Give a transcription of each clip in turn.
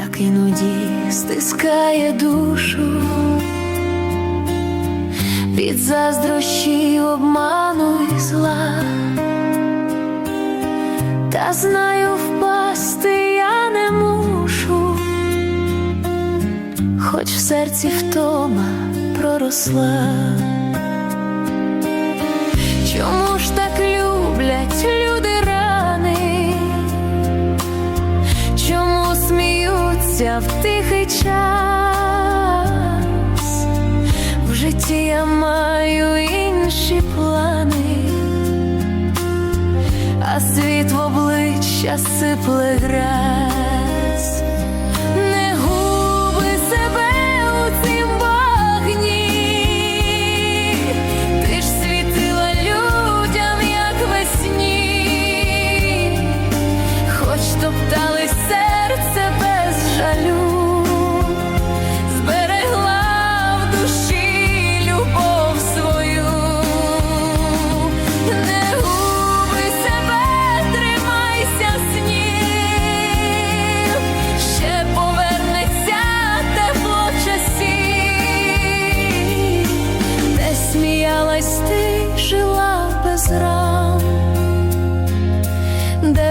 так іноді стискає душу. Від заздрощі, обману і зла, та знаю, впасти я не мушу, хоч в серці втома проросла. Чому ж так сміються в тихий час? В житті я маю інші плани, а світ в обличчя сипле грязь.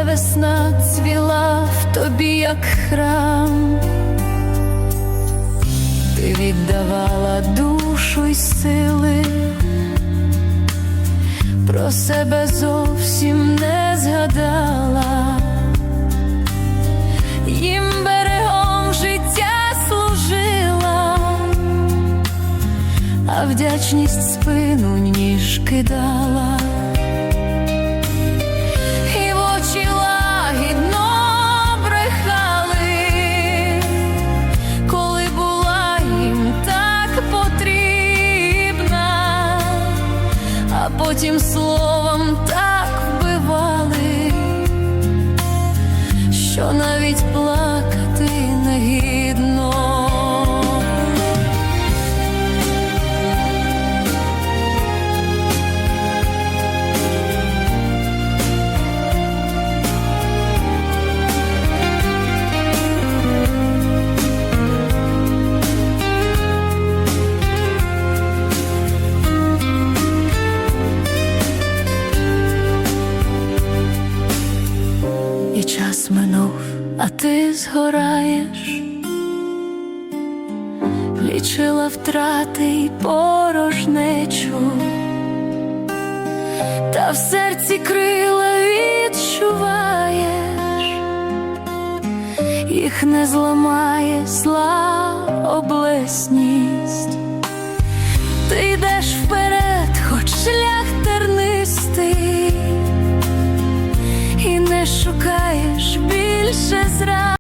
Весна цвіла в тобі, як храм, ти віддавала душу й сили, про себе зовсім не згадала, їм берегом життя служила, а вдячність спину ніж кидала. Потім словом так вбивали, що навіть плакати час минув, а ти згораєш, лічила втрати й порожнечу, та в серці крила відчуваєш, їх не зламає зла облесність. Ти